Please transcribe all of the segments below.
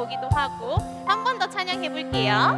보기도 하고 한 번 더 찬양해 볼게요.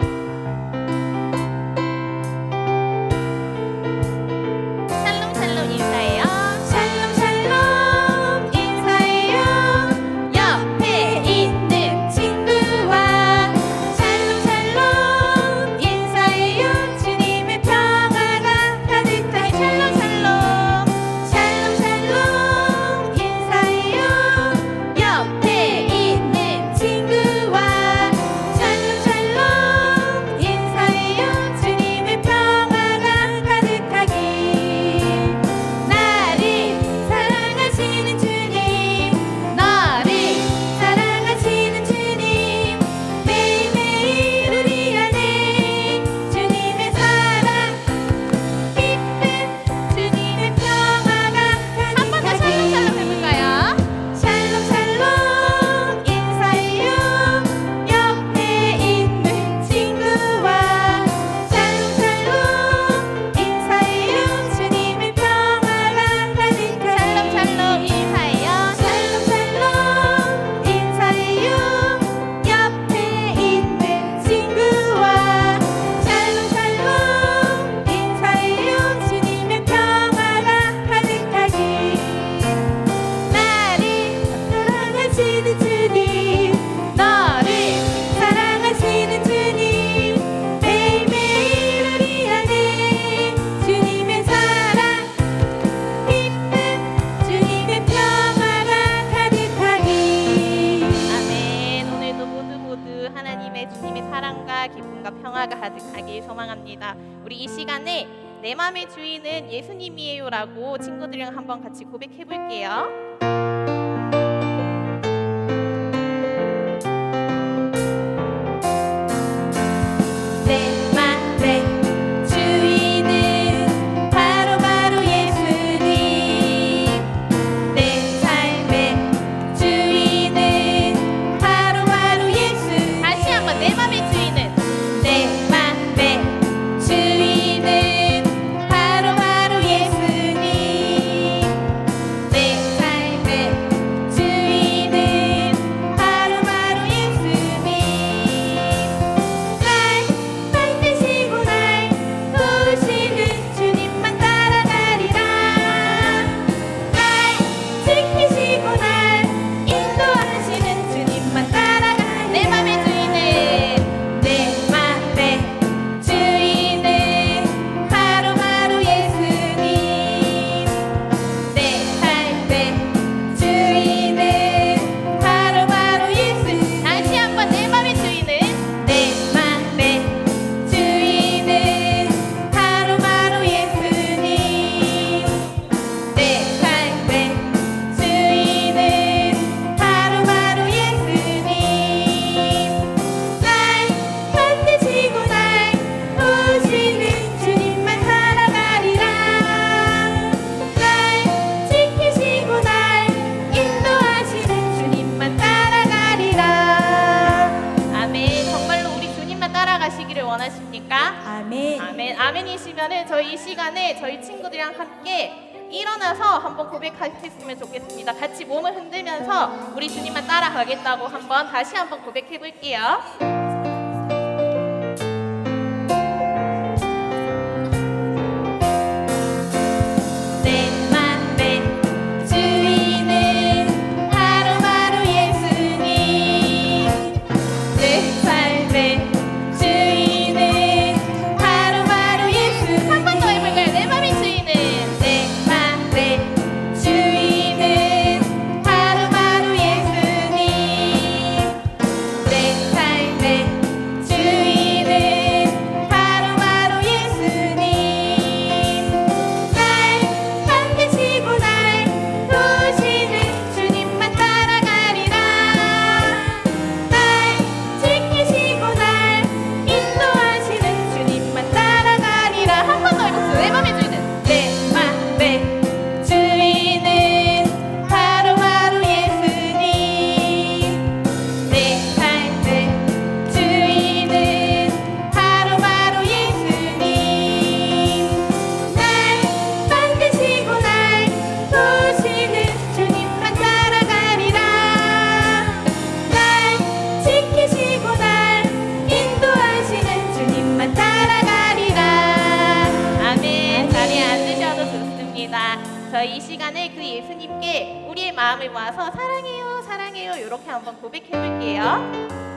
내 마음의 주인은 예수님이에요라고 친구들이랑 한번 같이 고백해 볼게요. 따라서 한번 고백하셨으면 좋겠습니다. 같이 몸을 흔들면서 우리 주님만 따라가겠다고 한번 다시 한번 고백해 볼게요. 저희 이 시간에 그 예수님께 우리의 마음을 모아서 사랑해요, 사랑해요 이렇게 한번 고백해 볼게요.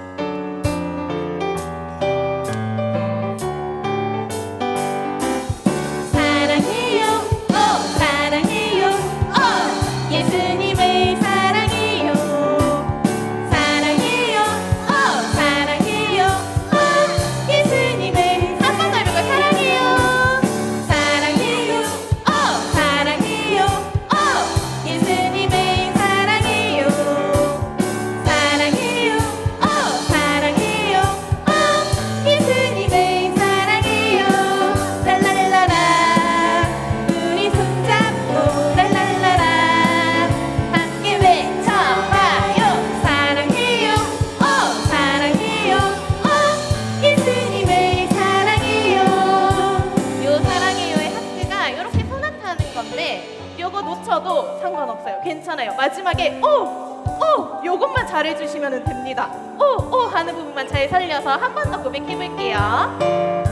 잘해주시면 됩니다. 오, 오 하는 부분만 잘 살려서 한 번 더 고백해볼게요.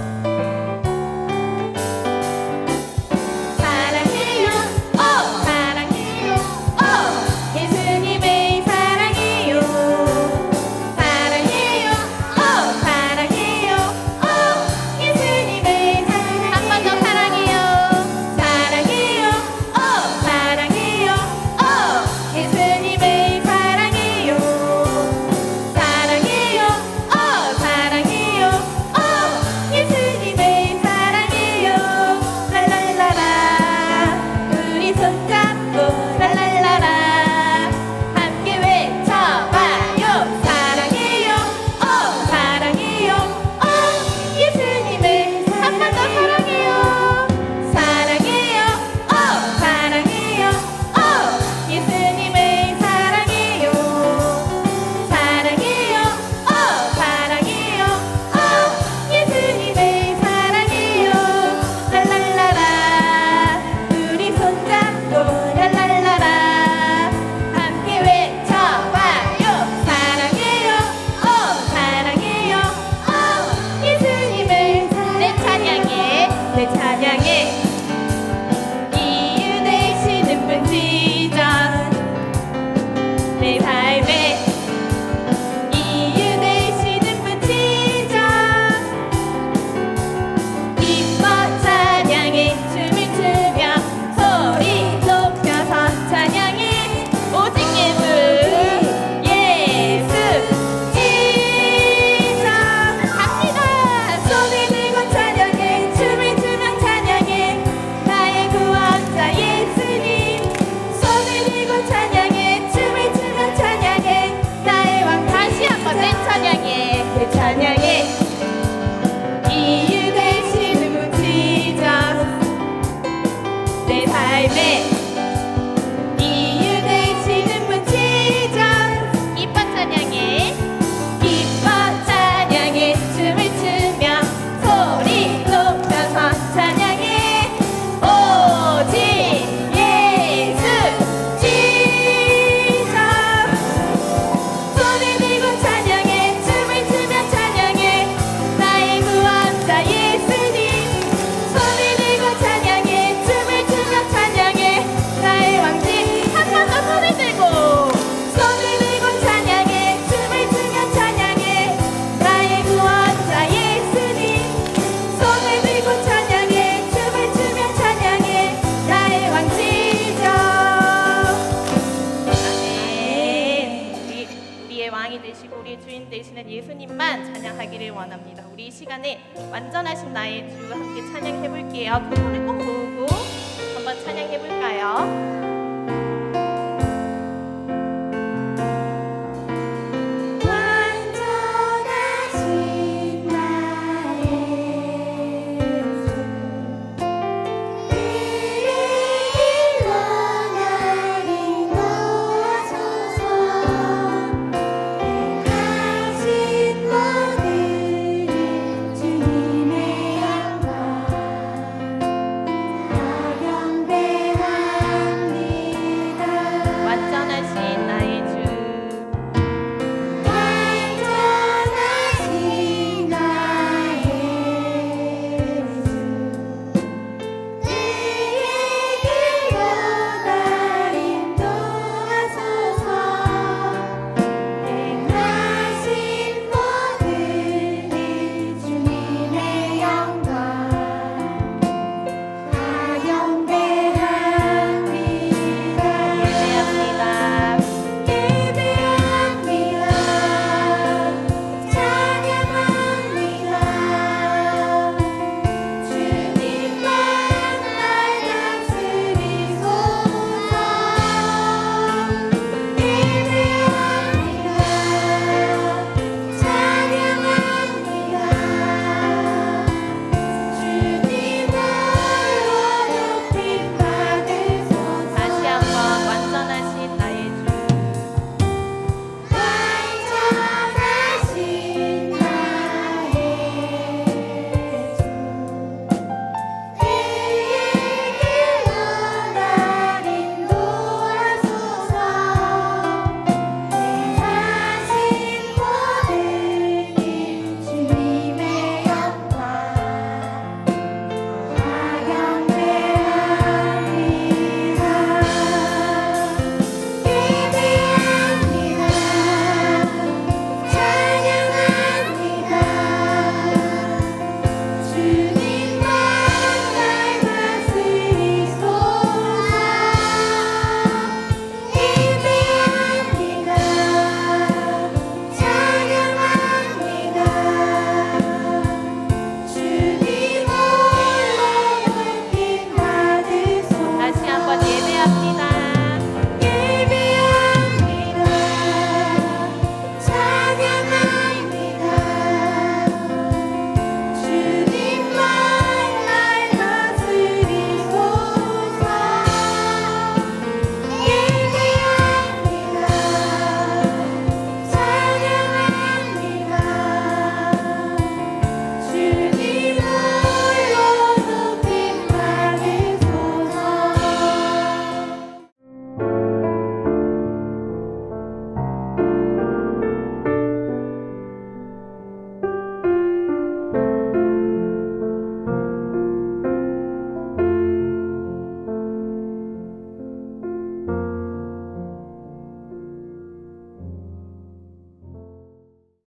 ชาแ 완전하신 나의 주 함께 찬양해 볼게요. 두 손을 꼭 모으고 한번 찬양해 볼까요?